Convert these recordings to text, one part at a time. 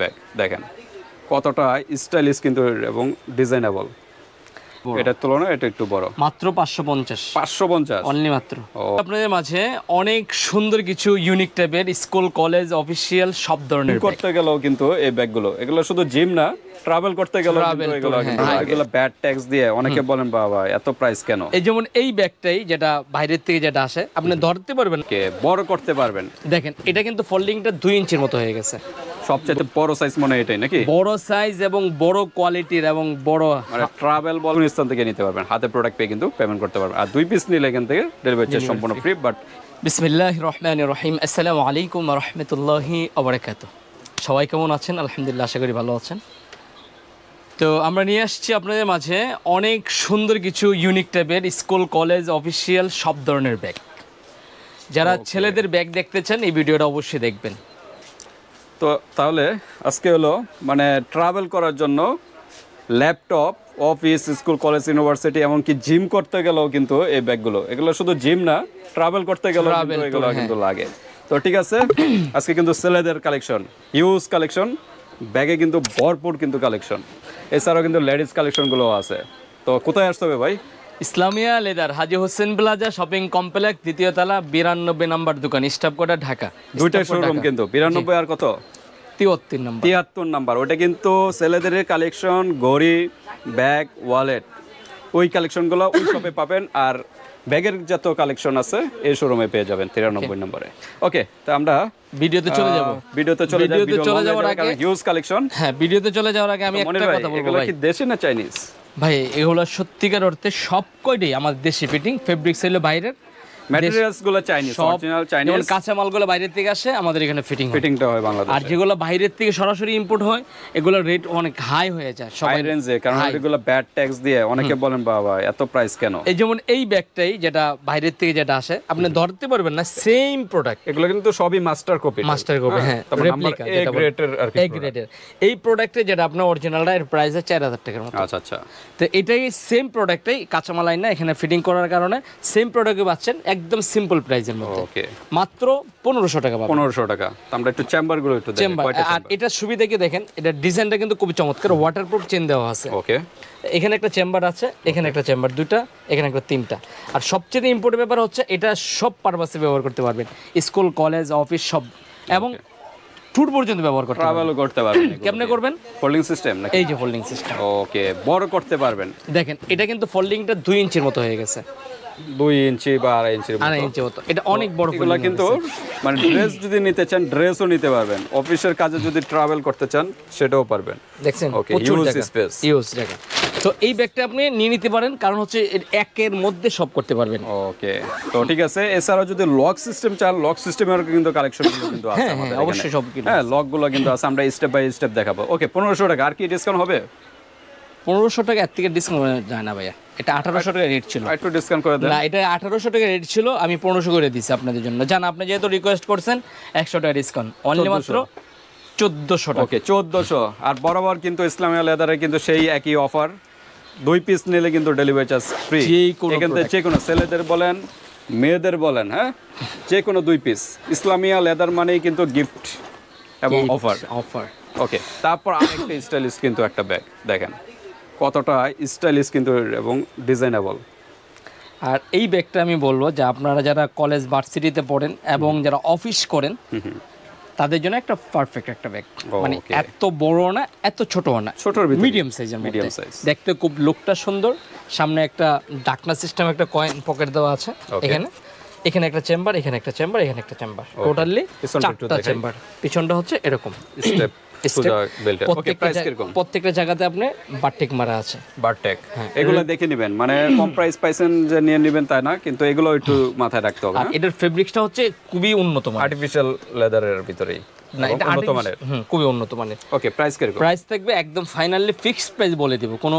Bag দেখেন কতটা stylish কিন্তু এবং ডিজাইনেবল এটার তুলনায় এটা একটু বড়। মাত্র পাঁচশো পঞ্চাশ। পাঁচশো পঞ্চাশ? অনলি মাত্র। আপনাদের মাঝে অনেক সুন্দর কিছু ইউনিক টাইপের স্কুল কলেজ অফিসিয়াল সব ধরনের করতে গেলেও কিন্তু এই ব্যাগগুলো এগুলো শুধু জিম না ট্রাভেল করতে তো, এগুলো ব্যাড ট্যাক্স দিয়ে অনেকে বলেন বাবা এত প্রাইস কেন? এই যেমন এই ব্যাগটাই যেটা বাইরের থেকে যেটা আসে আপনি ধরতে পারবেন কে? বড় করতে পারবেন। দেখেন এটা কিন্তু ফোল্ডিংটা দুই ইঞ্চির মতো হয়ে গেছে। সবচেয়ে বড় সাইজ মনে হয় এটাই নাকি? বড় সাইজ এবং বড় কোয়ালিটির এবং বড় মানে ট্রাভেল বল স্থান থেকে নিতে পারবেন? হাতে প্রোডাক্ট পেয়ে কিন্তু পেমেন্ট করতে পারবেন। আর দুই পিস নিলে এখান থেকে ডেলিভারি চার্জ সম্পূর্ণ ফ্রি বাট বিসমিল্লাহ রহমান রহিম। আসসালামু আলাইকুম রহমতুল্লাহি অবরাকাত সবাই কেমন আছেন? আলহামদুলিল্লাহ আশা করি ভালো আছেন। তো আমরা নিয়ে আসছি আপনাদের মাঝে অনেক সুন্দর কিছু ইউনিক টাইপের স্কুল কলেজ অফিসিয়াল সব ধরনের ব্যাগ যারা ছেলেদের ব্যাগ দেখতে চান এই ভিডিওটা অবশ্যই দেখবেন। তো তাহলে আজকে হলো মানে ট্রাভেল করার জন্য laptop office school college university এমনকি জিম করতে গেলেও কিন্তু এই ব্যাগগুলো। এগুলো শুধু জিম না ট্রাভেল করতে গেলেও এগুলো হ্যাঁ। কিন্তু লাগে। তো ঠিক আছে আজকে কিন্তু ছেলেদের কালেকশন হিউজ কালেকশন ব্যাগে কিন্তু ভরপুর কিন্তু কালেকশন এছাড়াও কিন্তু লেডিস কালেকশনগুলো আছে। তো কোথায় আসতে হবে ভাই? Islamia leather Haji Hossain plaza shopping complex দ্বিতীয় তলা বিরানব্বই নাম্বার দোকান স্টাফ কোটা ঢাকা। দুইটা শোরুম কিন্তু বিরানব্বই আর কত? তিয়াত্তর নাম্বার। তিয়াত্তর নাম্বার। ওটা কিন্তু ছেলেদের কালেকশন ঘড়ি ব্যাগ ওয়ালেট ওই কালেকশনগুলো ওই শপে পাবেন আর ব্যাগের যত কালেকশন আছে এই শোরুমে পেয়ে যাবেন তিরানব্বই নম্বরে। ওকে তো আমরা ভিডিওতে চলে যাব। ভিডিওতে চলে যাব ভিডিওতে চলে যাওয়ার আগে হিউজ কালেকশন হ্যাঁ ভিডিওতে চলে যাওয়ার আগে আমি একটা কথা বলব ভাই। কি দেশি না চাইনিজ ভাই এগুলো সত্যিকার অর্থে সব কয়টাই আমাদের দেশি ফিটিং ফেব্রিক হলো বাইরের ম্যাটেরিয়ালসগুলো চাইনিজ অরিজিনাল যেমন চাইনিজ কাঁচা মালগুলো বাইরের থেকে আসে আমাদের এখানে ফিটিং ফিটিংটা হয় আর যেগুলো বাইরের থেকে সরাসরি ইম্পোর্ট হয় এগুলো রেট অনেক হাই হয়ে যায় সবাই রেঞ্জে কারণ এগুলো ব্যাড ট্যাক্স দিয়ে অনেকে বলেন বাবা এত প্রাইস কেন? এই যেমন এই ব্যাগটাই যেটা বাইরের থেকে যেটা আসে আপনি ধরতে পারবেন না সেম প্রোডাক্ট এগুলো কিন্তু সবই মাস্টার কপি মাস্টার কপি হ্যাঁ তারপর রেপ্লিকা এ গ্রেডের আর কি গ্রেডের এই প্রোডাক্টে যেটা আপনার অরিজিনালটা এর প্রাইস আছে চার হাজার টাকার মতো। আচ্ছা আচ্ছা। তো এটাই সেম প্রোডাক্টটাই কাঁচামাল আইন না এখানে ফিটিং করার কারণে সেম প্রোডাক্টে পাচ্ছেন। একদম সিম্পল প্রাইসের মধ্যে। ওকে মাত্র পনেরোশো টাকা পনেরোশো টাকা। আমরা একটু চেম্বারগুলো একটু চেম্বার আর এটার সুবিধা কি দেখেন এটা ডিজাইনটা কিন্তু খুবই চমৎকার ওয়াটারপ্রুফ চেন দেওয়া আছে। ওকে এখানে একটা চেম্বার আছে এখানে একটা চেম্বার দুটা এখানে একটা তিনটা। আর সবচেয়ে ইম্পর্টেন্ট ব্যাপার হচ্ছে এটা সব পারপাসে ব্যবহার করতে পারবেন। স্কুল কলেজ অফিস সব। এবং ট্যুর পর্যন্ত ব্যবহার করতে ট্রাভেলও করতে পারবেন কেমনে করবেন? ফোল্ডিং সিস্টেম নাকি? এই যে ফোল্ডিং সিস্টেম ওকে বড় করতে পারবেন। দেখেন এটা কিন্তু ফোল্ডিংটা দুই ইঞ্চির মতো হয়ে গেছে। দুই ইঞ্চি বা আড়াই আড়াই ইঞ্চি মতো। এটা অনেক বড় কিন্তু মানে ড্রেস যদি নিতে চান ড্রেসও নিতে পারবেন। অফিসের কাজে যদি ট্রাভেল করতে চান সেটাও পারবেন। দেখছেন huge জায়গা। space. ইউজ জায়গা তো এই ব্যাগটা আপনি নিয়ে নিতে পারেন কারণ হচ্ছে একের মধ্যে সব করতে পারবেন। ওকে তো ঠিক আছে। এছাড়াও যদি লক সিস্টেম চান লক সিস্টেমের কিন্তু কালেকশন কিন্তু আছে হ্যাঁ, আমাদের হ্যাঁ, অবশ্যই। সব হ্যাঁ লকগুলো কিন্তু আছে আমরা স্টেপ বাই স্টেপ দেখাবো। ওকে পনেরোশো টাকা আর কি ডিসকাউন্ট হবে? পনেরোশো টাকা এর থেকে ডিসকাউন্ট যায় না ভাইয়া। এটা আঠারোশো টাকা রেট ছিল। একটু ডিসকাউন্ট করে না এটা আঠারোশো টাকা রেট ছিল আমি পনেরোশো করে দিচ্ছি আপনাদের জন্য। জান আপনি যেহেতু রিকোয়েস্ট করছেন একশো টাকা ডিসকাউন্ট অনলি মাত্র চোদ্দোশো টাকা। ওকে চোদ্দশো। আর বরাবর কিন্তু ইসলামিয়া লেদারে কিন্তু সেই একই অফার দুই পিস নিলে কিন্তু ডেলিভারি চার্জ ফ্রি এখান থেকে যে কোনো ছেলেদের বলেন মেয়েদের বলেন হ্যাঁ? যে কোনো দুই পিস ইসলামিয়া লেদার মানেই কিন্তু গিফট এবং অফার অফার ওকে তারপর আরেকটা স্টাইলিশ কিন্তু একটা ব্যাগ দেখেন। কতটা স্টাইলিশ কিন্তু এবং ডিজাইনেবল আর এই ব্যাগটা আমি বলব যে আপনারা যারা কলেজ ভার্সিটিতে পড়েন এবং যারা অফিস করেন তাদের জন্য একটা পারফেক্ট একটা ব্যাগ মানে এত বড় না এত ছোট না। ছোট মিডিয়াম সাইজের মিডিয়াম সাইজ দেখতে খুব লুকটা সুন্দর। সামনে একটা ডাকনা সিস্টেম একটা কয়েন পকেট দেওয়া আছে এখানে। এখানে একটা চেম্বার এখানে একটা চেম্বার এখানে একটা চেম্বার টোটালি চারটা চেম্বার পিছনটা হচ্ছে এরকম। স্টেপ প্রত্যেকটা জায়গাতে আপনি বারটেক মারা আছে। বারটেক এগুলো দেখে নেবেন। মানে কম প্রাইস পাইছেন যে নিয়ে নেবেন তাই না কিন্তু এগুলো একটু মাথায় রাখতে হবে আর এটার ফেব্রিক্সটা হচ্ছে খুবই উন্নত আর্টিফিশিয়াল লেদারের ভিতরেই। না এটা উন্নত মানের। খুবই উন্নত মানের। ওকে প্রাইস কীরকম? প্রাইস থাকবে একদম ফাইনালি ফিক্সড প্রাইস বলে দিব কোনো.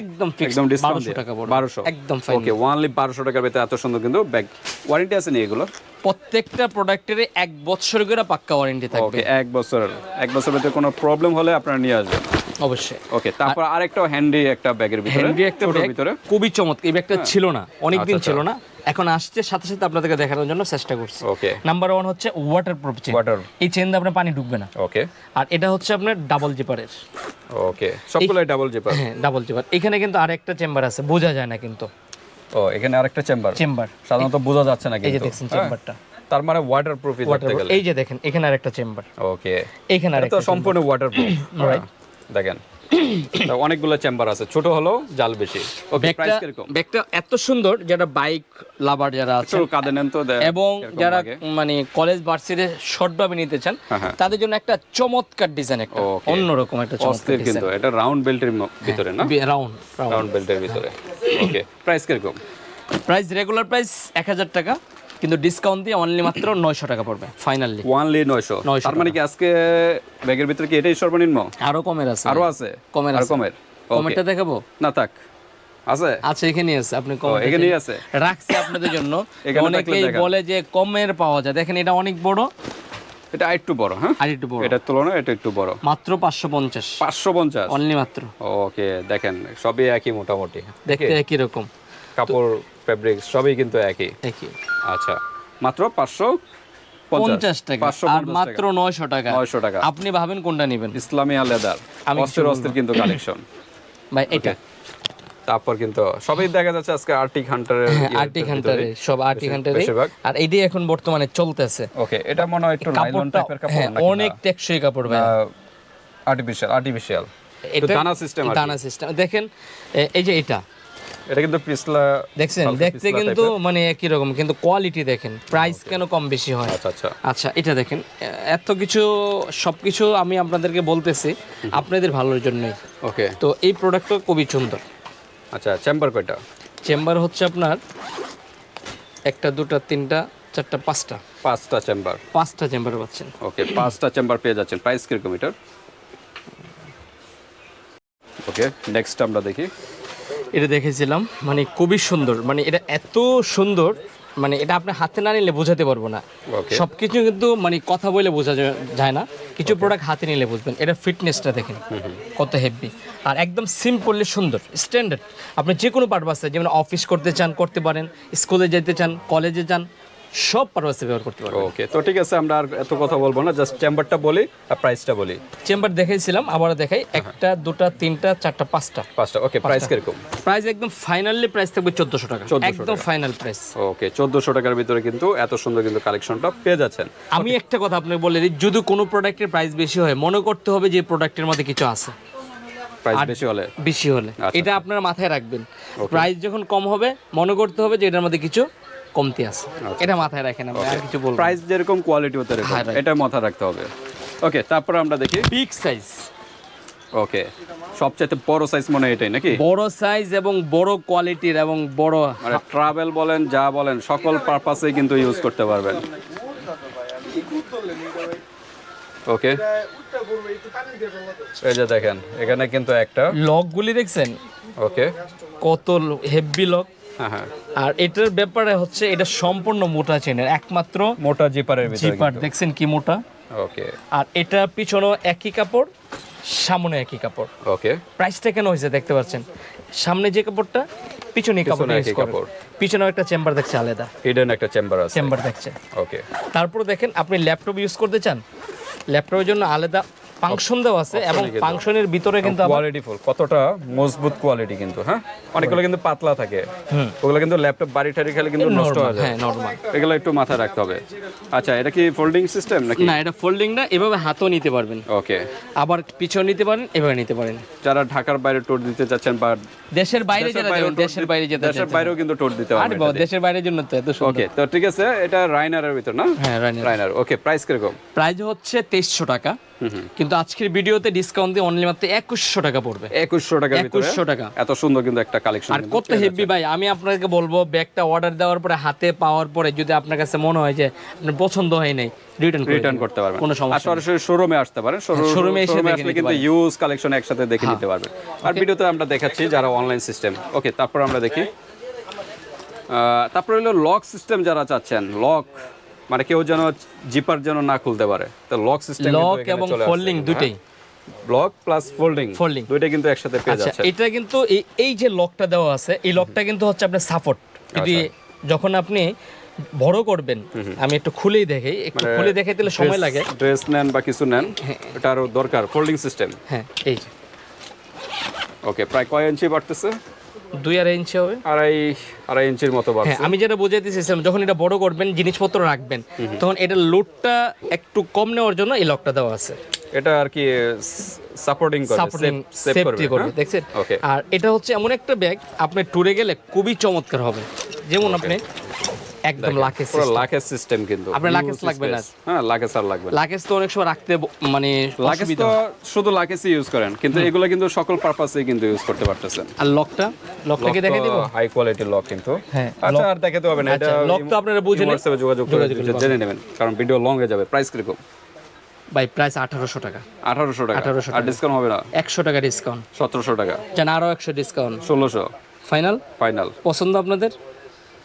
একদম ফিক্সড একদম ডিসকাউন্ট 1200 টাকা পড়বে 1200 একদম ওকে ফাইনাল ওয়ানলি 1200 টাকার ভিতরে এত সুন্দর কিন্তু ব্যাগ ওয়ারেন্টি আছে নি এগুলো প্রত্যেকটা প্রোডাক্টের এক বছর করে পাক্কা ওয়ারেন্টি থাকবে। ওকে এক বছর এক বছর ভিতরে কোনো প্রবলেম হলে আপনারা নিয়ে আসবেন। অবশ্যই। ওকে তারপর আরেকটা হ্যান্ডি একটা ব্যাগের ভিতরে হ্যান্ডি একটা ভিতরে। খুবই চমৎকার। এই ব্যাগটা ছিল না অনেক দিন আচ্ছা, ছিল না। এখন আসছে সাথে সাথে আপনাদেরকে দেখানোর জন্য চেষ্টা করছি। ওকে নাম্বার ওয়ান হচ্ছে ওয়াটার প্রুফ চেন Water- এই চেন দিয়ে আপনার পানি ঢুকবে না। ওকে আর এটা হচ্ছে আপনার ডাবল জিপারের ওকে সবগুলাই ডাবল জিপার হ্যাঁ ডাবল জিপার এখানে কিন্তু আরেকটা চেম্বার আছে বোঝা যায় না কিন্তু। ও এখানে আরেকটা চেম্বার চেম্বার সাধারণত বোঝা যাচ্ছে না এই যে দেখছেন হ্যাঁ? চেম্বারটা তার মানে ওয়াটার প্রুফই এই যে দেখেন এখানে আরেকটা চেম্বার ওকে এখানে আরেকটা সম্পূর্ণ ওয়াটার প্রুফ Right. দেখেন অনেকগুলো চেম্বার আছে ছোট হলো জাল বেশি। ব্যাগটা এত সুন্দর যারা বাইক লাভার যারা আছে কাঁদে নেন তো এবং যারা মানে কলেজ ভার্সিটি শর্ট ভাবে নিতে চান হ্যাঁ, হ্যাঁ। তাদের জন্য একটা চমৎকার ডিজাইন একটা অন্যরকম একটা চমৎকার কিন্তু এটা রাউন্ড বেল্টের ভিতরে না? রাউন্ড রাউন্ড রাউন্ড বেল্টের ভিতরে। ওকে প্রাইস কীরকম? প্রাইস রেগুলার প্রাইস এক হাজার টাকা। কিন্তু ডিসকাউন্ট দিয়ে অনলি মাত্র নয়শো টাকা পড়বে ফাইনালি নয়শো। 900 তার মানে কি আজকে ব্যাগের ভিতরে কি এটাই সর্বনিম্ন? আরও কমের আছে। আরও আছে? কমের আছে। কমের. কমেরটা দেখাবো? না থাক। আছে? আচ্ছা এখানে আছে। আপনি কম এখানেই আছে? রাখছি আপনাদের জন্য। অনেকেই বলে যে কমের পাওয়া যায়। দেখেন এটা অনেক বড়। এটা একটু বড় হ্যাঁ? আর একটু বড়। এটার তুলনায় এটা একটু বড়। মাত্র পাঁচশো পঞ্চাশ। পাঁচশো পঞ্চাশ? অনলি মাত্র। ওকে দেখেন সবই একই মোটামুটি। দেখতে একই রকম। কাপড় ফেব্রিক সবই কিন্তু একই। একই। আচ্ছা মাত্র পাঁচশো পঞ্চাশ। টাকা। আর মাত্র নয়শো টাকা। নয়শো টাকা। আপনি ভাবেন কোনটা নেবেন? ইসলামিয়া লেদার। আমি অস্থির অস্থির কিন্তু কালেকশন ভাই এটা। তারপর কিন্তু সবই দেখা যাচ্ছে আজকে আর্টিক হান্টারের আর্টিক সব আর্টিক আর এখন বর্তমানে চলতেছে। ওকে এটা মনে হয় একটু নাইলন টাইপের কাপড় হ্যাঁ নাকি অনেক টেকসই কাপড় ভাই। আর্টিফিশিয়াল আর্টিফিশিয়াল এটা দানা কি। দানা সিস্টেম দেখেন এই যে এটা। এটা কিন্তু পিছলা দেখছেন দেখতে কিন্তু মানে একই রকম কিন্তু কোয়ালিটি দেখেন প্রাইস কেন কম বেশি হয়? আচ্ছা আচ্ছা। আচ্ছা এটা দেখেন এত কিছু সবকিছু আমি আপনাদেরকে বলতেছি আপনাদের ভালোর জন্যই। ওকে তো এই প্রোডাক্টটা খুবই সুন্দর। আচ্ছা চেম্বার কয়টা? চেম্বার হচ্ছে আপনার একটা দুটা তিনটা চারটা পাঁচটা। পাঁচটা চেম্বার পাঁচটা চেম্বার পাচ্ছেন। ওকে পাঁচটা চেম্বার পেয়ে যাচ্ছেন। প্রাইস কীরকম এটার? ওকে নেক্সট আমরা দেখি। এটা দেখেছিলাম মানে খুবই সুন্দর মানে এটা এত সুন্দর মানে এটা আপনি হাতে না নিলে বোঝাতে পারব না। সব কিছু কিন্তু মানে কথা বলে বোঝা যায় না। কিছু প্রোডাক্ট হাতে নিলে বুঝবেন। এটা ফিটনেসটা দেখেন কত হেভি আর একদম সিম্পললি সুন্দর স্ট্যান্ডার্ড আপনি যে কোনো পারপাসে যেমন অফিস করতে চান করতে পারেন স্কুলে যেতে চান কলেজে যান সব পারপাসে ব্যবহার করতে পারেন ওকে তো ঠিক আছে আমরা আর এত কথা বলব না জাস্ট চেম্বারটা বলি আর প্রাইসটা বলি। চেম্বার দেখাইছিলাম আবার দেখাই একটা দুটা তিনটা চারটা পাঁচটা। পাঁচটা ওকে প্রাইস কীরকম? প্রাইস একদম ফাইনালি প্রাইস থাকবে চোদ্দশো টাকা। 1400 একদম ফাইনাল প্রাইস ওকে চোদ্দোশো টাকার ভিতরে কিন্তু এত সুন্দর কিন্তু কালেকশনটা পেয়ে যাচ্ছেন। আমি একটা কথা আপনাকে বলে দিই যদি কোনো প্রোডাক্টের প্রাইস বেশি হয় মনে করতে হবে যে প্রোডাক্টের মধ্যে কিছু আছে। প্রাইস বেশি হলে? বেশি হলে। আচ্ছা। এটা আপনার মাথায় রাখবেন। প্রাইস যখন কম হবে মনে করতে হবে যে এটার মধ্যে কিছু কমতি আছে। এটা মাথায় রাখেন আপনি আর কিছু বলব প্রাইস যেরকম কোয়ালিটি হতে এরকম। হ্যাঁ, এটা মাথায় রাখতে হবে। ওকে তারপর আমরা দেখি। বিগ সাইজ ওকে সবচাইতে বড় সাইজ মনে হয় এটাই নাকি? বড় সাইজ এবং বড় কোয়ালিটির এবং বড় মানে ট্রাভেল বলেন যা বলেন সকল পারপাসে কিন্তু ইউজ করতে পারবেন। ওকে এই যে দেখেন এখানে কিন্তু একটা লকগুলি দেখছেন? ওকে কত হেভি লক আর এটার ব্যাপারে হচ্ছে এটা সম্পূর্ণ মোটা চেনের একমাত্র মোটা জিপারের ভিতরে জিপার। দেখছেন কি মোটা? ওকে। আর এটা পিছনেও একই কাপড় সামনে একই কাপড়। ওকে। প্রাইসটা কেন হয়েছে দেখতে পাচ্ছেন? সামনে যে কাপড়টা পিছনে কাপড় ইউজ কাপড়। পিছনে একটা চেম্বার দেখছে আলাদা। হিডেন একটা চেম্বার আছে। চেম্বার দেখছে। ওকে। তারপর দেখেন আপনি ল্যাপটপ ইউজ করতে চান? ল্যাপটপের জন্য আলাদা ফাংশন দেওয়া আছে এবং ফাংশনের ভিতরে কিন্তু কোয়ালিটি ফুল কতটা মজবুত কোয়ালিটি কিন্তু হ্যাঁ? অনেকগুলো কিন্তু পাতলা থাকে। ওগুলো কিন্তু ল্যাপটপ বাড়ি টাড়ি খেলে কিন্তু নষ্ট হয়ে যায়। হ্যাঁ নরমাল এগুলো একটু মাথায় রাখতে হবে। আচ্ছা এটা কি ফোল্ডিং সিস্টেম নাকি? না এটা ফোল্ডিং না এভাবে হাতও নিতে পারবেন। ওকে আবার পিছনে নিতে পারেন এভাবে নিতে পারেন। যারা ঢাকার বাইরে ট্যুর দিতে চাচ্ছেন বা দেশের বাইরে দেশের যারা যাবেন দেশের বাইরে যেতে দেশের বাইরেও কিন্তু ট্যুর দিতে আরে পারবেন বাবা দেশের বাইরের জন্য তো এত সুন্দর। ওকে তো ঠিক আছে এটা রাইনারের ভিতর না? হ্যাঁ রানি রাইনার ওকে প্রাইস কীরকম? প্রাইস হচ্ছে তেইশশো টাকা। কিন্তু আজকের ভিডিওতে ডিসকাউন্ট দিয়ে অনলি মাত্র একুশশো টাকা পড়বে। একুশশো ভিতরে? 2100 টাকা। এত সুন্দর কিন্তু একটা কালেকশন আর কত হেভি ভাই আমি আপনাকে বলব ব্যাগটা অর্ডার দেওয়ার পরে হাতে পাওয়ার পরে যদি আপনার কাছে মনে হয় যে আপনার পছন্দ হয় নাই রিটার্ন রিটার্ন করতে পারবেন। কোনো সমস্যা। সরাসরি শোরুমে আসতে পারেন। হ্যাঁ, showroom এ এসে শোরুমে দেখে আসলে কিন্তু ইউজ কালেকশন একসাথে দেখে হ্যাঁ। নিতে পারবেন। আর ভিডিওতে আমরা দেখাচ্ছি যারা অনলাইন সিস্টেম ওকে তারপর আমরা দেখি। তারপর হলো লক সিস্টেম যারা চাচ্ছেন। লক মানে কেউ যেন জিপার যেন না খুলতে পারে। তো লক সিস্টেম লক এবং ফোল্ডিং দুটেই ব্লক প্লাস ফোল্ডিং Folding। দুইটা কিন্তু একসাথে পেয়ে আচ্ছা যাচ্ছেন এটা কিন্তু এই যে লকটা দেওয়া আছে এই লকটা কিন্তু হচ্ছে আপনার সাপোর্ট যদি আচ্ছা। যখন আপনি বড় করবেন আমি একটু খুলেই দেখাই একটু খুলে দেখাই দিলে সময় লাগে। ড্রেস নেন বা কিছু নেন এটা আরও দরকার ফোল্ডিং সিস্টেম হ্যাঁ এই যে। ওকে প্রায় কয় ইঞ্চি বাড়তেছে? দুই আড়াই ইঞ্চি হবে? আড়াই আড়াই ইঞ্চির মতো হ্যাঁ আমি যেটা বোঝাতে চেয়েছিলাম যখন এটা বড় করবেন জিনিসপত্র রাখবেন তখন এটা লোডটা একটু কম নেওয়ার জন্য এই লকটা দেওয়া আছে। এটা আর কি সাপোর্টিং করে সাপোর্টিং সেফটি করবে? দেখছেন? আর এটা হচ্ছে এমন একটা ব্যাগ আপনি ট্যুরে গেলে খুবই চমৎকার হবে। যেমন আপনি একদম লাকেজ পুরো লাকেজ সিস্টেম কিন্তু। আপনার লাগবে না। হ্যাঁ লাকেজ আর লাগবে লাকেজ তো অনেক সময় রাখতে মানে লাকেজ তো শুধু লাকেজই ইউজ করেন কিন্তু এগুলো কিন্তু সকল পারপাসে কিন্তু ইউজ করতে পারতেছেন। আর লকটা লকটাকে দেখে দিব? হাই কোয়ালিটির লক কিন্তু। হ্যাঁ, আচ্ছা আর দেখাতে হবে না এটা আচ্ছা, lock তো আপনারা বুঝে নিন। হোয়াটসঅ্যাপে যোগাযোগ করে জেনে নেবেন কারণ ভিডিও লং হয়ে যাবে প্রাইস কীরকম প্রাইস আঠারোশো টাকা। আঠারোশো টাকা। 1800 আর ডিসকাউন্ট হবে না? একশো টাকা ডিসকাউন্ট সতেরোশো টাকা। জান আরও একশো ডিসকাউন্ট ষোলোশো। ফাইনাল ফাইনাল পছন্দ আপনাদের?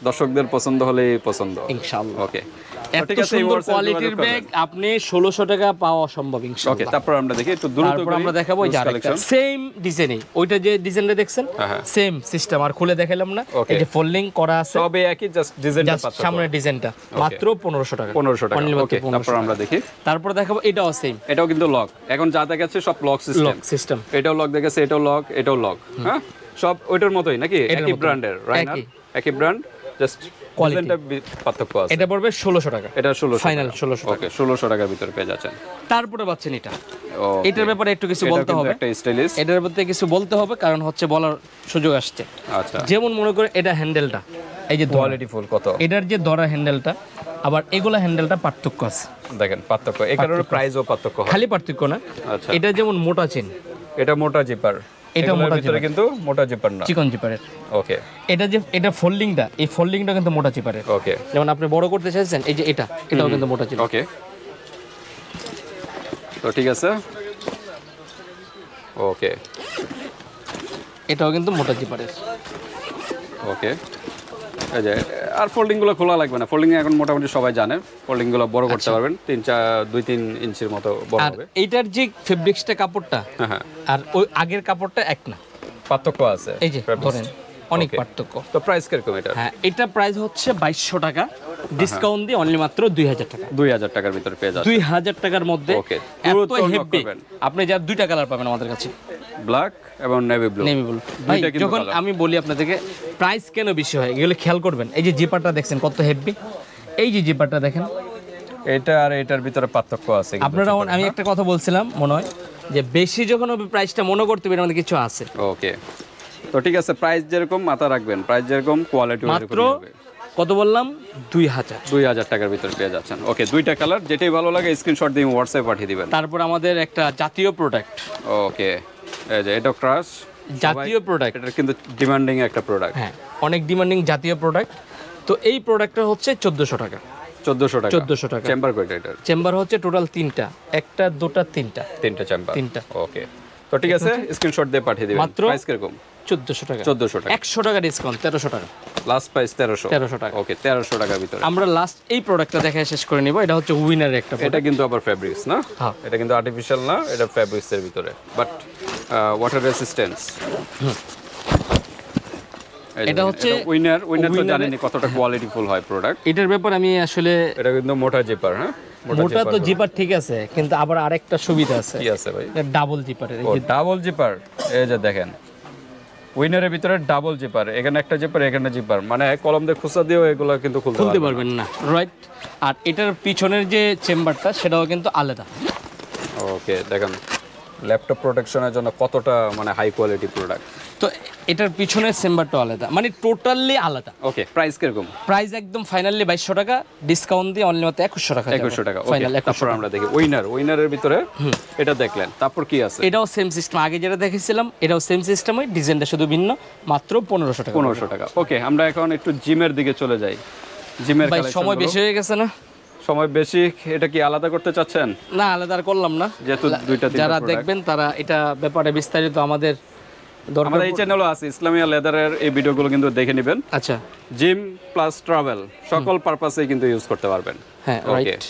দর্শকদের পছন্দ হলে পছন্দ। ইনশাআল্লাহ। ওকে এত এই সুন্দর কোয়ালিটির ব্যাগ আপনি ষোলোশো টাকা পাওয়া অসম্ভব ওকে ইনশাআল্লাহ তারপর আমরা দেখি একটু দ্রুত তারপর আমরা দেখাবো এই আরেকটা। সেম ডিজাইনে ওইটা যে ডিজাইনটা দেখছেন? হ্যাঁ, হ্যাঁ। সেম সিস্টেম আর খুলে দেখালাম না। এই যে ফোল্ডিং করা আছে। একই জাস্ট ডিজাইনটা ডিজাইনটা মাত্র পনেরোশো টাকা। পনেরোশো টাকা। ওকে তারপর আমরা দেখি। তারপর দেখাবো এটাও সেম এটাও কিন্তু লক এখন যা দেখাচ্ছে সব লক সিস্টেম লক সিস্টেম এটাও লক দেখেছে এটাও লক এটাও লক হ্যাঁ? সব ওইটার মতোই নাকি? একই। ব্র্যান্ডের একই। একই ব্র্যান্ড জাস্ট Quality। পার্থক্য আছে। এটা পড়বে ষোলোশো টাকা। এটা ষোলোশো ফাইনাল ষোলোশো টাকা। ওকে ষোলোশো টাকার ভিতরে পেয়ে যাচ্ছেন। তারপরে পাচ্ছেন এটা। এটার ব্যাপারে একটু কিছু বলতে হবে। একটা স্টাইলিশ এটার মধ্যে কিছু বলতে হবে কারণ হচ্ছে বলার সুযোগ আসছে। আচ্ছা। যেমন মনে করে এটা হ্যান্ডেলটা এই যে। কোয়ালিটি ফুল কত? এটার যে দরা হ্যান্ডেলটা আবার এগুলা হ্যান্ডেলটা পার্থক্য আছে। দেখেন পার্থক্য। এই কারণে প্রাইসও পার্থক্য খালি পার্থক্য না। আচ্ছা। এটা যেমন মোটা চেন এটা মোটা জিপার এটা মোটা ভিতরে কিন্তু মোটা জিপার না। চিকন জিপারের ওকে এটা যে এটা ফোল্ডিংটা এই ফোল্ডিংটা কিন্তু মোটা জিপারের ওকে যেমন আপনি বড় করতে চাইছেন এই যে এটা এটাও কিন্তু মোটা জিপার ওকে তো ঠিক আছে। ওকে এটাও কিন্তু মোটা জিপারের ওকে এই যে আর ফোল্ডিংগুলো খোলা লাগবে না। ফোল্ডিং এখন মোটামুটি সবাই জানে ফোল্ডিংগুলো বড় করতে পারবেন। তিন চার দুই তিন ইঞ্চির মতো বড় হবে। এইটার যে ফেব্রিক্সটা কাপড়টা হ্যাঁ হ্যাঁ। আর ওই আগের কাপড়টা এক না। পার্থক্য আছে। এই যে ধরেন অনেক পার্থক্য। তো প্রাইস কীরকম এটা? হ্যাঁ এটা প্রাইস হচ্ছে বাইশশো টাকা। ডিসকাউন্ট দিয়ে অনলি মাত্র দুই হাজার টাকা। দুই হাজার টাকার ভিতরে পেয়ে যাচ্ছে দুই হাজার টাকার মধ্যে এত হেভি আপনি যা দুইটা কালার পাবেন আমাদের কাছে। ব্ল্যাক এবং নেভি ব্লু। Navy blue. ভাই যখন আমি বলি আপনাদেরকে প্রাইস কেন বেশি হয়? এগুলো খেয়াল করবেন। এই যে জিপারটা দেখছেন কত হেভি এই যে জিপারটা দেখেন। এটা আর এটার ভিতরে পার্থক্য আছে। আপনারা আমি একটা কথা বলছিলাম মনে হয় যে বেশি যখন হবে প্রাইসটা মনে করতে পারেন আমাদের কিছু আছে। ওকে। তো ঠিক আছে প্রাইস যেরকম মাথা রাখবেন। প্রাইস যেরকম কোয়ালিটি মাত্র কত বললাম? দুই হাজার। দুই হাজার টাকার ভিতরে পেয়ে যাচ্ছেন। ওকে দুইটা কালার যেটাই ভালো লাগে স্ক্রিনশট দিয়ে হোয়াটসঅ্যাপে পাঠিয়ে দিবেন। তারপর আমাদের একটা জাতীয় প্রোডাক্ট ওকে। এই যে এটা ক্রাশ জাতীয় প্রোডাক্ট এটা কিন্তু ডিমান্ডিং একটা প্রোডাক্ট হ্যাঁ অনেক ডিমান্ডিং জাতীয় প্রোডাক্ট তো এই প্রোডাক্টটা হচ্ছে চোদ্দোশো টাকা। চোদ্দোশো টাকা। চোদ্দোশো টাকা। চেম্বার কয়টা এটার? চেম্বার হচ্ছে টোটাল তিনটা। একটা দুটা তিনটা। তিনটা চেম্বার তিনটা। ওকে তো ঠিক আছে স্ক্রিনশট দিয়ে পাঠিয়ে দিবেন। মাত্র? প্রাইস কীরকম? চোদ্দোশো টাকা। চোদ্দোশো টাকা। একশো টাকা ডিসকাউন্ট তেরোশো টাকা। লাস্ট প্রাইস তেরোশো। তেরোশো টাকা। ওকে তেরোশো টাকার ভিতরে। আমরা লাস্ট এই প্রোডাক্টটা দেখে শেষ করে নিব। এটা হচ্ছে উইনারের একটা এটা কিন্তু আবার ফ্যাব্রিক্স না। এটা কিন্তু আর্টিফিশিয়াল না? এটা ফ্যাব্রিক্স এর ভিতরে। বাট ওয়াটার রেসিস্ট্যান্স এটা হচ্ছে- উইনার উইনার তো winner- জানেনি কতটা কোয়ালিটি ফুল হয় প্রোডাক্ট এটার ব্যাপার আমি আসলে এটা কিন্তু মোটা জিপার হ্যাঁ? মোটা তো জিপার ঠিক আছে কিন্তু আবার আরেকটা সুবিধা আছে। কি আছে ভাই? ডাবল জিপারের ও ডাবল জিপার এই যে দেখেন। উইনারের ভিতরে ডাবল জিপার এখানে একটা জিপার এখানে জিপার মানে কলম দিয়ে খুচরা দিয়েও এগুলো কিন্তু খুলতে পারবেন না রাইট আর এটার পিছনের যে চেম্বারটা সেটাও কিন্তু আলাদা। ওকে দেখেন। ল্যাপটপ প্রোটেকশনের জন্য কতটা মানে হাই কোয়ালিটি প্রোডাক্ট তো এটার পিছনের চেম্বারটাও আলাদা মানে টোটালি আলাদা। ওকে প্রাইস কীরকম? প্রাইস একদম ফাইনালি বাইশশো টাকা ডিসকাউন্ট দিয়ে অনলি মাত্র একুশশো টাকা একুশশো টাকা ফাইনাল তারপর আমরা দেখি। উইনার উইনারের ভিতরে এটা দেখলেন তারপর কি আছে? এটাও সেম সিস্টেম আগে যেটা দেখেছিলাম এটাও সেম সিস্টেমই ডিজাইনটা শুধু ভিন্ন মাত্র পনেরোশো টাকা। পনেরোশো টাকা ওকে আমরা এখন একটু জিমের দিকে চলে যাই। জিমের সময় বেশি হয়ে গেছে না? সময় বেশি এটা কি আলাদা করতে চাচ্ছেন? না আলাদা করলাম না। যেহেতু দুইটা যারা দেখবেন তারা এটা ব্যাপারে বিস্তারিত আমাদের আমাদের এই চ্যানেলও আছে ইসলামিয়া লেদারের এই ভিডিওগুলো কিন্তু দেখে নেবেন। আচ্ছা। জিম প্লাস ট্রাভেল সকল পারপাসে কিন্তু ইউজ করতে পারবেন। হ্যাঁ রাইট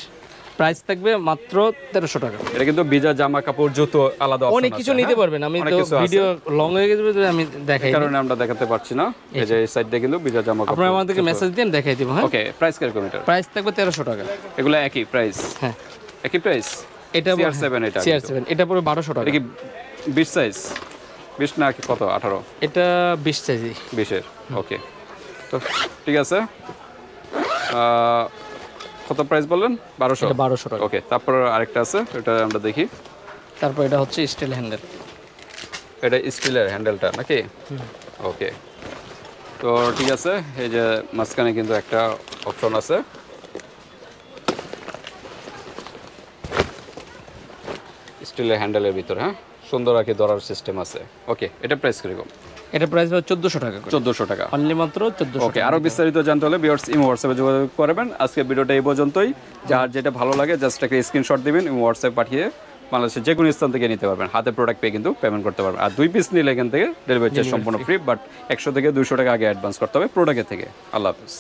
প্রাইস থাকবে মাত্র তেরোশো টাকা। এটা কিন্তু বিজা জামা কাপড় জুতো আলাদা অনেক কিছু নিতে হ্যাঁ? পারবেন আমি তো ভিডিও লং হয়ে গেছে আমি দেখাই কারণে আমরা দেখাতে পারছি না। এই যে এই সাইড কিন্তু বিজা জামা কাপড় আপনারা আমাদেরকে মেসেজ দিন দেখাই দিব হ্যাঁ? ওকে প্রাইস কীরকম এটা? প্রাইস থাকবে তেরোশো টাকা। এগুলো একই প্রাইস হ্যাঁ। একই প্রাইস এটা CR7 এটা সিআর। সেভেন এটা পুরো বারোশো টাকা। এটা কি বিশ সাইজ বিশ না কি কত? আঠারো? এটা বিশ সাইজি বিশের ওকে তো ঠিক আছে। কত প্রাইস বললেন? বারোশো। এটা বারোশো টাকা। ওকে তারপর আরেকটা আছে এটা আমরা দেখি। তারপর এটা হচ্ছে স্টিল হ্যান্ডেল এটা স্টিলের হ্যান্ডেলটা নাকি? ওকে তো ঠিক আছে এই যে মাঝখানে কিন্তু একটা অপশন আছে। স্টিলের হ্যান্ডেলের ভিতরে হ্যাঁ? সুন্দর আর কি ধরার সিস্টেম আছে। ওকে এটা প্রাইস কীরকম? এটা প্রাইস হবে চোদ্দোশো টাকা করে। চোদ্দোশো টাকা। অনলি মাত্র চোদ্দোশো ওকে আরও বিস্তারিত জানতে হলে ভিউয়ার্স ইমো হোয়াটসঅ্যাপে যোগাযোগ করবেন। আজকে ভিডিওটা এই পর্যন্তই। যার যেটা ভালো লাগে জাস্ট একটা স্ক্রিনশট দিবেন ইমো হোয়াটসঅ্যাপ পাঠিয়ে বাংলাদেশের যে কোনো স্থান থেকে নিতে পারবেন। হাতে প্রোডাক্ট পেয়ে কিন্তু পেমেন্ট করতে পারবেন। আর দুই পিস নিলে এখান থেকে ডেলিভারি চার্জ সম্পূর্ণ ফ্রি বাট একশো থেকে দুশো টাকা আগে অ্যাডভান্স করতে হবে প্রোডাক্টের থেকে। আল্লাহ হাফিজ।